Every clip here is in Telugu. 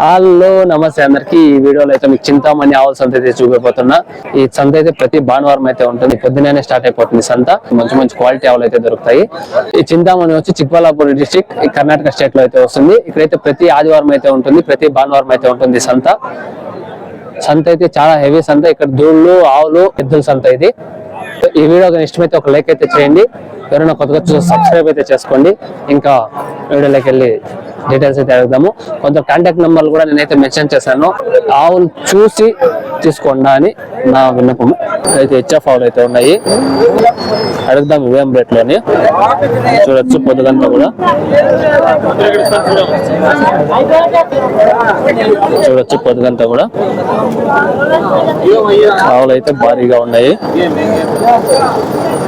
హలో నమస్తే అందరికి. ఈ వీడియోలో అయితే మీకు చింతామణి ఆవుల సంత అయితే చూపిపోతున్నా ఈ సంత అయితే ప్రతి భానువారం అయితే ఉంటుంది. పొద్దునే స్టార్ట్ అయిపోతుంది సంత. మంచి మంచి క్వాలిటీ ఆవులు అయితే దొరుకుతాయి. ఈ చింతామణి వచ్చి చిక్బల్లాపూర్ డిస్టిక్ కర్ణాటక స్టేట్లో అయితే వస్తుంది. ఇక్కడైతే ప్రతి ఆదివారం అయితే ఉంటుంది ప్రతి భానువారం అయితే ఉంటుంది సంత. సంత అయితే చాలా హెవీ సంత. ఇక్కడ దూళ్ళు ఆవులు ఎద్దుల సంత ఇది. ఈ వీడియో కానీ ఇష్టమైతే ఒక లైక్ అయితే చేయండి. ఎవరైనా కొత్తగా కొత్త సబ్స్క్రైబ్ అయితే చేసుకోండి. ఇంకా వీడియోలోకి వెళ్ళి డీటెయిల్స్ అయితే అడుగుదాము. కొంత కాంటాక్ట్ నెంబర్లు కూడా నేనైతే మెన్షన్ చేశాను. ఆవులు చూసి తీసుకోండి అని నా విన్నపం. అయితే హెచ్ఎఫ్ ఆవులు అయితే ఉన్నాయి. అడుగుదాం ఇవేం రేట్లోని. చూడొచ్చు పొద్దుగంతా కూడా. చూడొచ్చు పొద్దుగంతా కూడా. ఆవులు అయితే భారీగా ఉన్నాయి.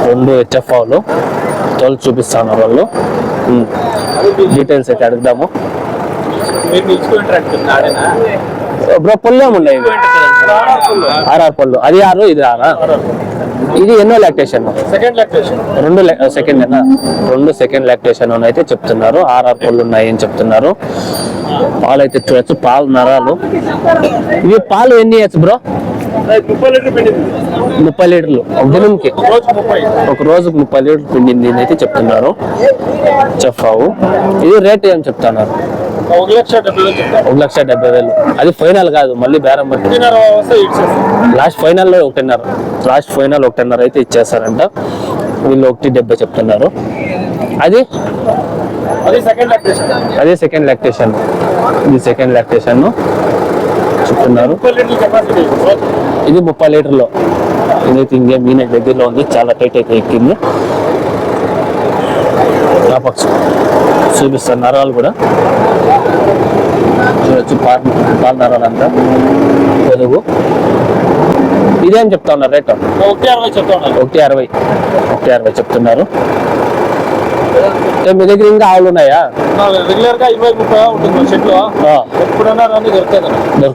రెండు హెచ్ఎఫ్ ఆవులు. తోలు చూపిస్తాను వాళ్ళు. డీటెయిల్స్ అయితే అడుగుదాము. బ్రో పళ్ళు ఏమున్నాయి ఆర్ఆర్ పళ్ళు అది ఆరు ఇది ఆరా? ఇది ఎన్నో లాక్టేషన్ సెకండ్ లాక్టేషన్ రెండు సెకండ్ రెండు సెకండ్ లాక్టేషన్ అని అయితే చెప్తున్నారు. ఆర్ఆర్ పళ్ళు ఉన్నాయి అని చెప్తున్నారు. పాలు అయితే చూడొచ్చు. పాలు నరాలు. ఇవి పాలు ఎన్ని ఇయచ్చు బ్రో? ముప్పై లీటర్లు. ఒక దినంకి. ఒక రోజుకు ముప్పై లీటర్లు పిండింది అయితే చెప్తున్నారు చెప్పావు. ఇది రేట్ ఏం చెప్తున్నారు? ఒక లక్ష డెబ్బై వేలు. అది ఫైనల్ కాదు మళ్ళీ బేరం బట్టి లాస్ట్ ఫైనల్లో ఒకటిన్నర. లాస్ట్ ఫైనల్ ఒకటిన్నర అయితే ఇచ్చేస్తారంట వీళ్ళు ఒకటి డెబ్బై చెప్తున్నారు. అది? అది సెకండ్ లాక్టేషన్ అదే సెకండ్ లాక్టేషన్ ఇది సెకండ్ లాక్టేషన్ చెప్తున్నారు. ఇది ముప్పై లీటర్లో. ఇదైతే ఇంకే మీన దగ్గరలో ఉంది. చాలా టైట్ అయితే ఎక్కింది. కాపక్స్ చూపిస్తారు నరాలు కూడా. చూడొచ్చు పాల పాల నరాలు అంతా పొదుగు ఇదేం చెప్తా ఉన్నారు రేట్? ఒకటి అరవై చెప్తా ఉన్నాను ఒకటి అరవై. ఒకటి అరవై చెప్తున్నారు. మీ దగ్గర ఇంకా ఆవులు ఉన్నాయా? రెగ్యులర్గా ఇరవై ముప్పై ఉంటుంది మా షెడ్లో ఆ, ఎప్పుడన్నా రాని దొరుకుతుంది.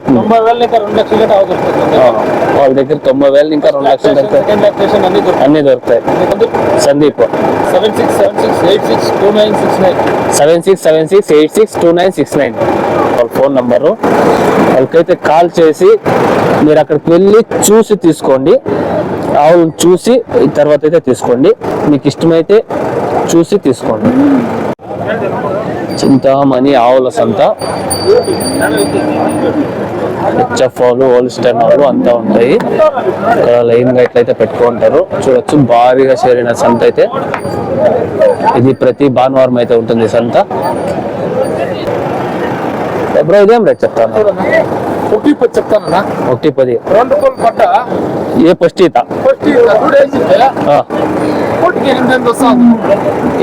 తొంభై వేలు ఇంకా రెండు లక్షల లీటర్ దొరుకుతుంది. వాళ్ళ దగ్గర తొంభై వేలు ఇంకా రెండు లక్షలు దొరుకుతాయి. అన్ని అన్ని దొరుకుతాయి. Sandeep. Seven six seven six eight six two nine six nine seven six seven six eight six two nine six nine వాళ్ళ ఫోన్ నంబరు వాళ్ళకైతే కాల్ చేసి మీరు అక్కడికి వెళ్ళి చూసి తీసుకోండి. ఆవులను చూసి తర్వాత అయితే తీసుకోండి. మీకు ఇష్టమైతే చూసి తీసుకోండి. చింతామణి ఆవుల సంత. హెచ్ఎఫ్ వాళ్ళు హోల్స్టైన్ వాళ్ళు అంతా ఉంటాయి. ఇక్కడ లైన్గా ఇట్లయితే పెట్టుకుంటారు. చూడొచ్చు భారీగా చేరిన సంత అయితే. ఇది ప్రతి భానువారం అయితే ఉంటుంది సంత. బ్రో ఇదేం రేట్ చెప్తాను? ఒకటి పది చెప్తానన్నా? ఒకటి పది. రెండు ఏ ఫస్ట్ ఈత ఫస్ట్ టూ ఎనిమిది ఎనిమిది వస్తుంది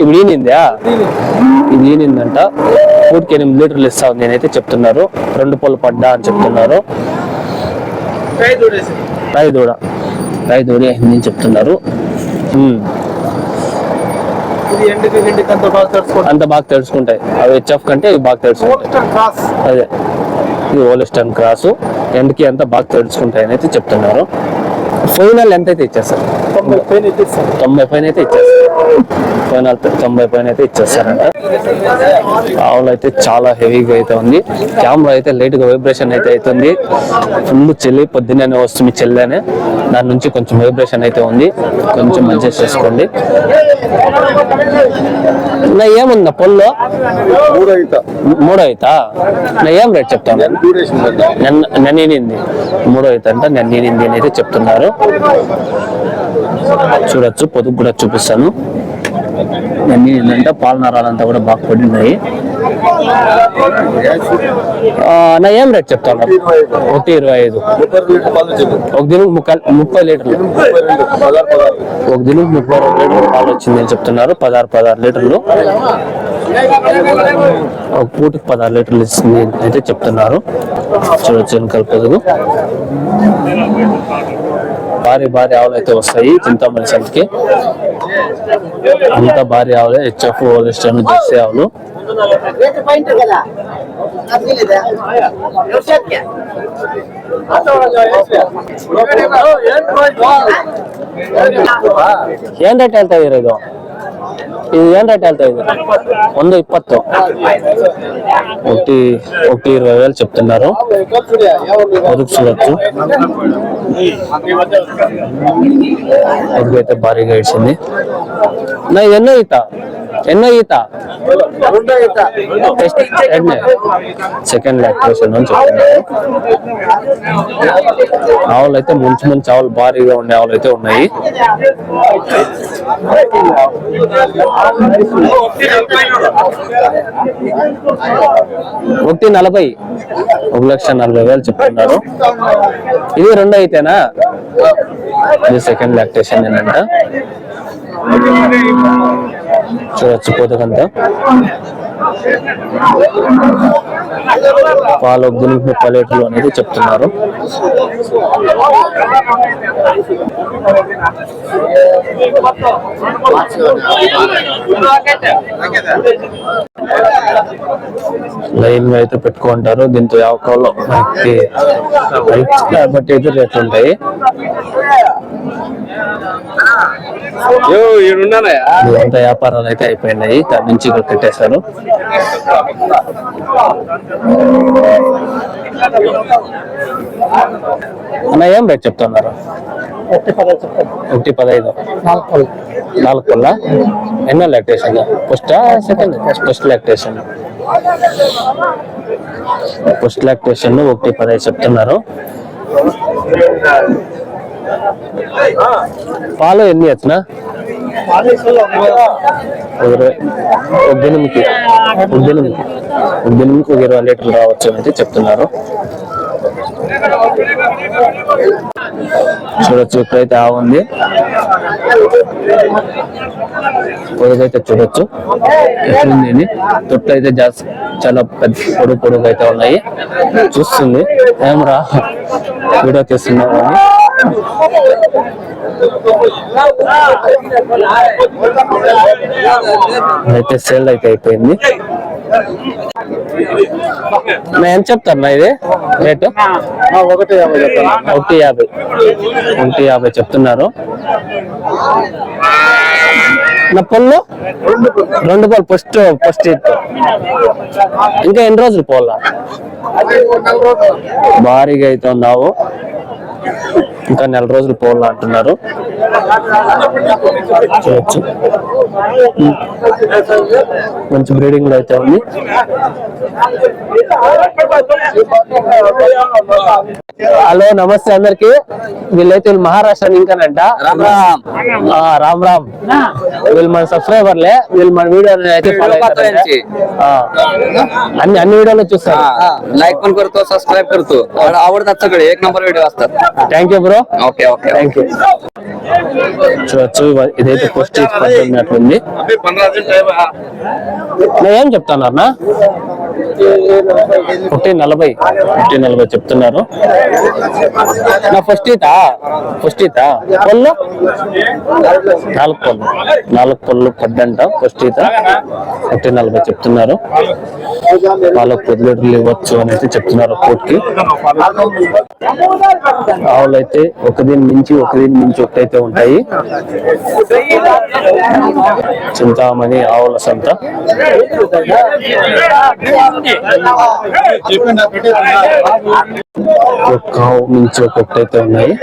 ఇప్పుడు ఈనిందా ఇది ఈనిందంట ఎనిమిది లీటర్లు ఇస్తా ఉంది నేనైతే చెప్తున్నారు. రెండు పళ్ళు పడ్డా అని చెప్తున్నారు. రాయి దూడ. రాయి దూడ అని చెప్తున్నారు. అంత బాగా తెలుసుకుంటాయి అవి హెచ్ఎఫ్ కంటే ఇవి బాగా తెలుసుకుంటాయి అదే. ఇది ఓలిస్టన్ క్రాస్ ఎండ్కి అంతా బాగా తెలుసుకుంటాయి అని అయితే చెప్తున్నారు. ఫైనల్ ఎంత అయితే ఇచ్చేస్తారు తొంభై పైన అయితే ఇచ్చేస్తారు తొంభై పైన అయితే ఇచ్చేస్తారంట ఆవులు అయితే చాలా హెవీగా అయితే ఉంది. కెమెరా అయితే లైట్గా వైబ్రేషన్ అయితే అవుతుంది. ఫుల్ చెల్లి పొద్దున్నే వస్తుంది చెల్లెనే. దాని నుంచి కొంచెం వైబ్రేషన్ అయితే ఉంది. కొంచెం అడ్జస్ట్ చేసుకోండి. నా ఏముందా? పొల్లో? మూడు అవుతా అయితా నా ఏం రేట్ చెప్తాను? టూ డేస్ నన్నినింది మూడో అయితే అంట అని అయితే చెప్తున్నారు. చూడొచ్చు పొదుపు కూడా చూపిస్తాను. నన్నిందంట పాల నరాలంతా కూడా బాగా పడినాయి నా ఏం రేట్ చెప్తాను ఒకటి ఇరవై ఐదు. ఒక దినం ముప్పై ముప్పై లీటర్లు. పదహారు ఒక దినం ముప్పై రెండు లీటర్లు పాలు వచ్చిందని చెప్తున్నారు. పదహారు పదహారు లీటర్లు. ఒక పూటకి పదహారు లీటర్లు ఇస్తుంది అయితే చెప్తున్నారు. చూడొచ్చు వెనకాల పొదుగు. భారీ భారీ ఆవులు అయితే వస్తాయి. చింతామణి సంతకి అంత భారీ ఆవులే. హెచ్ఎఫ్ ఓలిస్టన్ జెర్సీ ఆవులు. ఏంటంటే రేట్ వెళ్తాయి ఈరోజు? ಇದು ಇದು ಏನ್ ರೇಟ್ ಹೇಳ್ತಾ ಇದ್ದೀರಾ ಒಂದು ಇಪ್ಪತ್ತು ఒకటి ఒకటి ఇరవై వేలు చెప్తున్నారు పొదుపు చూడొచ్చు పొదుపు అయితే భారీగా ఇచ్చింది నా ఎన్నో ఈత ఎన్నో ఈత? సెకండ్ లాక్టేషన్ అని చెప్తున్నారు ఆవులు అయితే మంచి మంచి ఆవులు భారీగా ఉండే ఆవులు అయితే ఉన్నాయి. ఒకటి నలభై. ఒక లక్ష నలభై వేలు చెప్తున్నారు. ఇది రెండో అయితేనా ఇది సెకండ్ లాక్టేషన్ ఏనంట చూడొచ్చు పోతకంతా పాలు ఒక పల్లెటూరు అనేది చెప్తున్నారు. లైన్ అయితే పెట్టుకుంటారు. దీంతో యావకాలో మనకి బట్టి అయితే రేట్లు ఉంటాయి. అంత వ్యాపారాలు అయితే అయిపోయినాయి. దాని నుంచి ఇక్కడ కట్టేశారు. అన్న ఏం రేట్ చెప్తున్నారు? ఒకటి పదహైదు. నాలుగు పళ్ళ. ఎన్నో lactation first second? First lactation. First lactation ఒకటి పదహైదు చెప్తున్నారు. పాలు ఎన్ని ఎత్తున ఇరవై ఒక దినంకి ఒక దినంకి ఒక దినంకి ఒక ఇరవై లీటర్లు రావచ్చు అని అయితే చెప్తున్నారు. చూడొచ్చు ఇప్పుడైతే ఆవు ఉంది. పొడుగైతే చూడొచ్చు. ఎట్లుంది ఇది? తొట్టు అయితే చాలా పెద్ద పొడుగు పొడుగు అయితే ఉన్నాయి. చూస్తుంది. ఏమరా? వీడియో తీస్తున్నావు? అని అయితే సేల్ అయితే అయిపోయింది. ఎంత చెప్తారు ఇది? రేటు ఒకటి యాభై చెప్తాను. ఒకటి యాభై. ఒకటి యాభై చెప్తున్నారు. నా పళ్ళు రెండు పళ్ళు ఫస్ట్ ఫస్ట్ ఇంకా ఎన్ని రోజులు పోలా భారీగా అయితే ఉన్నావు. ఇంకా నెల రోజులు పోలా అంటున్నారు. చూడొచ్చు. మంచి బ్రీడింగ్లో అయితే ఉంది. హలో నమస్తే అందరికి. వీళ్ళైతే వీళ్ళు మహారాష్ట్ర ఇంకానంట రామ్ రామ్. రామ్ రామ్. వీళ్ళు మన సబ్స్క్రైబర్లే వీళ్ళు మన వీడియో అయితే follow అవుతారంట. ఆ. అన్ని అన్ని వీడియోలు చూస్తారు लाईक पण करतो सबस्क्राईब करतो मला आवडतात सगळे एक नंबर व्हिडिओ असतात thank you bro okay okay thank you చూడొచ్చు ఇవ- ఇదైతే పోస్ట్ పడుతున్నట్లుంది నా ఏం చెప్తున్నారు నా ఒకటి నలభై ఒకటి నలభై చెప్తున్నారు నా ఫస్ట్ ఈత ఫస్ట్ ఈత పళ్ళు నాలుగు పళ్ళు నాలుగు పళ్ళు పడ్డంట ఫస్ట్ ఈత. ఒకటి నలభై చెప్తున్నారు. వాళ్ళకు పది లీటర్లు ఇవ్వచ్చు అనేది చెప్తున్నారు కోర్టుకి. ఆవులు అయితే ఒక దీని మించి ఒక దీని మించి ఒకటైతే ఉంటాయి. చింతామణి ఆవుల సంత. కావు ఆవు ఒకటి అయితే ఉన్నాయి.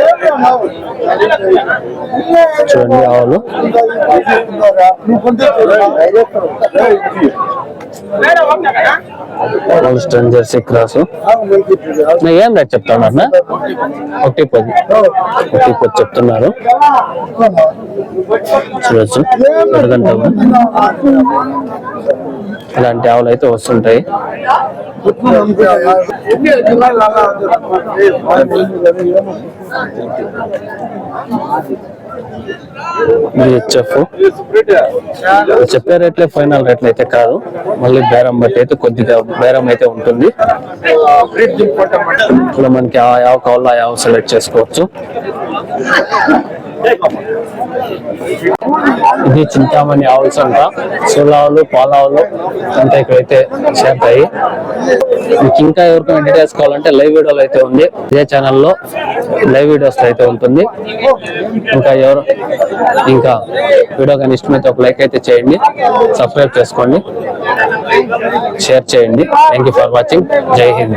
చూడండి ఆవులు హోల్స్టన్ జెర్సీ క్రాస్. ఏం రేట్ చెప్తున్నారు నా ఒకటి పది. ఒకటి పది చెప్తున్నారు. చూడొచ్చు. ఎడగంట ఇలాంటి ఆవులు అయితే వస్తుంటాయి. హెచ్ఎఫ్. చెప్పే రేట్లే ఫైనల్ రేట్లు అయితే కాదు. మళ్ళీ బేరం బట్టి అయితే కొద్దిగా బేరం అయితే ఉంటుంది. ఇప్పుడు మనకి ఆ యావ కావాలో ఆ యావ సెలెక్ట్ చేసుకోవచ్చు. ఇది చింతామణి ఆవుల్స్ అంట. సులావులు పాలావులు అంతా ఇక్కడైతే చేస్తాయి మీకు ఇంకా ఎవరికైనా డీటెయిల్స్ కావాలంటే లైవ్ వీడియోలు అయితే ఉంది. ఇదే ఛానల్లో లైవ్ వీడియోస్ అయితే ఉంటుంది. ఇంకా ఎవరు ఇంకా వీడియో కానీ ఇష్టమైతే ఒక లైక్ అయితే చేయండి. సబ్స్క్రైబ్ చేసుకోండి. షేర్ చేయండి. థ్యాంక్ యూ ఫర్ వాచింగ్ జై హింద్.